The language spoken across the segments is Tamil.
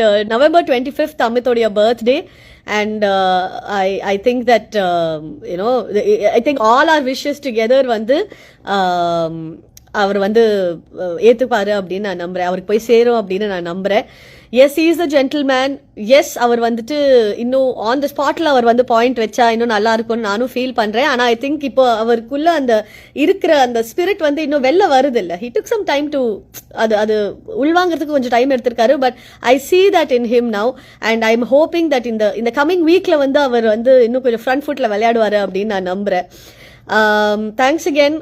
uh, November 25th, Amitோடைய birthday. And uh, I, I think that, um, you know, I think all our wishes together வந்து um, அவர் வந்து ஏற்றுப்பாரு அப்படின்னு நான் நம்புறேன். அவருக்கு போய் சேரும் அப்படின்னு நான் நம்புகிறேன் as is a gentleman as அவர் வந்துட்டு இன்னும் ஆன் த ஸ்பாட்டில் அவர் வந்து பாயிண்ட் வச்சா இன்னும் நல்லா இருக்கும்னு நானும் ஃபீல் பண்ணுறேன் ஆனால் ஐ திங்க் இப்போ அவருக்குள்ள அந்த இருக்கிற அந்த ஸ்பிரிட் வந்து இன்னும் வெளில வருது இல்லை he took some time to அது அது உள்வாங்கிறதுக்கு கொஞ்சம் டைம் எடுத்திருக்காரு. But I see that in him now and I am hoping that இந்த இந்த கமிங் வீக்கில் வந்து அவர் வந்து இன்னும் கொஞ்சம் ஃப்ரண்ட் ஃபுட்டில் விளையாடுவார் அப்படின்னு நான் நம்புறேன். Um, தேங்க்ஸ் அகேன்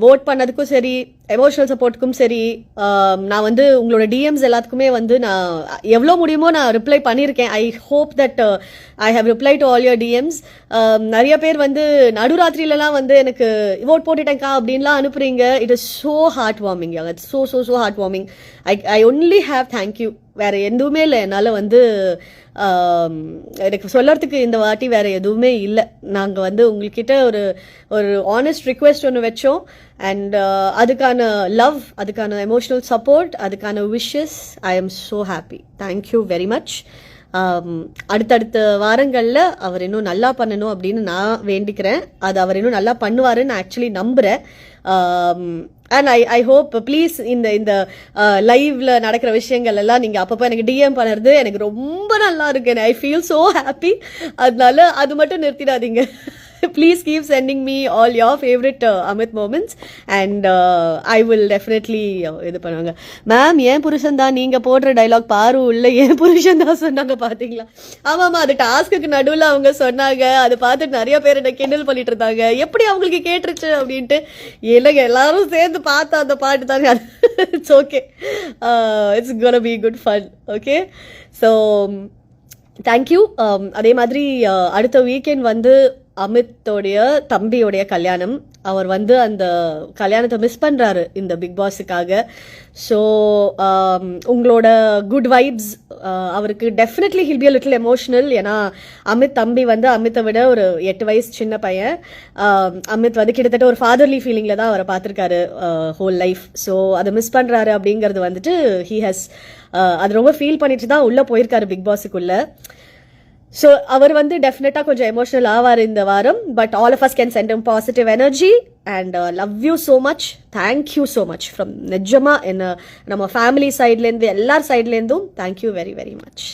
ஓட் பண்ணதுக்கும் சரி எமோஷனல் சப்போர்ட்டுக்கும் சரி நான் வந்து உங்களோட டிஎம்ஸ் எல்லாத்துக்குமே வந்து நான் எவ்வளோ முடியுமோ நான் ரிப்ளை பண்ணியிருக்கேன். I hope that I have reply to all your DMs நிறைய பேர் வந்து நடுராத்திரிலலாம் வந்து எனக்கு ஓட் போட்டுட்டேன்க்கா அப்படின்லாம் அனுப்புறீங்க. It is so heartwarming it's so so so heartwarming I I only have thank you வேற எதுவுமே இல்லை. என்னால் வந்து எனக்கு சொல்லறதுக்கு இந்த வாட்டி வேற எதுவுமே இல்லை. நாங்கள் வந்து உங்கள்கிட்ட ஒரு ஒரு ஆனஸ்ட் ரிக்வெஸ்ட் ஒன்று வச்சோம். அண்ட் uh, அதுக்கான லவ் அதுக்கான எமோஷனல் சப்போர்ட் அதுக்கான wishes I am so happy thank you very much அடுத்தடுத்த வாரங்களில் அவர் இன்னும் நல்லா பண்ணணும் அப்படின்னு நான் வேண்டிக்கிறேன். அது அவர் இன்னும் நல்லா பண்ணுவாருன்னு நான் ஆக்சுவலி நம்புகிறேன் and I I hope please இந்த இந்த uh, லைவ்ல நடக்கிற விஷயங்கள் எல்லாம் நீங்கள் அப்பப்போ எனக்கு டிஎம் பண்ணுறது எனக்கு ரொம்ப நல்லா இருக்கு. ஐ ஃபீல் ஸோ ஹாப்பி அதனால அது மட்டும் நிறுத்திடாதீங்க. Please me all me all uh, Amit Amit moments and I will definitely இது பண்ணுவாங்க. மேம் ஏன் புருஷன் தான்? நீங்கள் போடுற டைலாக் பாரு உள்ள ஏன் புருஷன் தான் சொன்னாங்க பார்த்தீங்களா ஆமாம்மா அது டாஸ்க்குக்கு நடுவில் அவங்க சொன்னாங்க. அதை பார்த்துட்டு நிறைய பேர் என்ன கிண்டல் பண்ணிட்டு இருந்தாங்க. எப்படி அவங்களுக்கு கேட்டுருச்சு அப்படின்ட்டு? இல்லைங்க எல்லாரும் சேர்ந்து பார்த்தா அந்த பாட்டு தானே it's okay it's gonna be good fun okay so thank you அதே மாதிரி uh, அடுத்த வீக்கெண்ட் வந்து அமித்தோடைய தம்பியோடைய கல்யாணம். அவர் வந்து அந்த கல்யாணத்தை மிஸ் பண்ணுறாரு இந்த பிக் பாஸுக்காக ஸோ உங்களோட குட் வைப்ஸ் uh, அவருக்கு definitely will be little emotional ஏன்னா அமித் தம்பி வந்து அமித்தை விட ஒரு எட்டு வயசு சின்ன பையன். Um, அமித் வந்து கிட்டத்தட்ட ஒரு ஃபாதர்லி ஃபீலிங்கில் தான் அவரை பார்த்துருக்காரு ஹோல் uh, லைஃப் ஸோ அதை மிஸ் பண்ணுறாரு அப்படிங்கிறது வந்துட்டு ஹீ ஹஸ் uh, அது ரொம்ப ஃபீல் பண்ணிட்டு தான் உள்ளே போயிருக்காரு பிக் பாஸுக்குள்ளே ஸோ அவர் வந்து டெஃபினட்டாக கொஞ்சம் எமோஷனல் ஆவார் இந்த வாரம் but all of us can send positive energy and love you so much thank you so much from நிஜமாக என்ன நம்ம ஃபேமிலி சைட்லேருந்து எல்லார் சைட்லேருந்தும் thank you very very much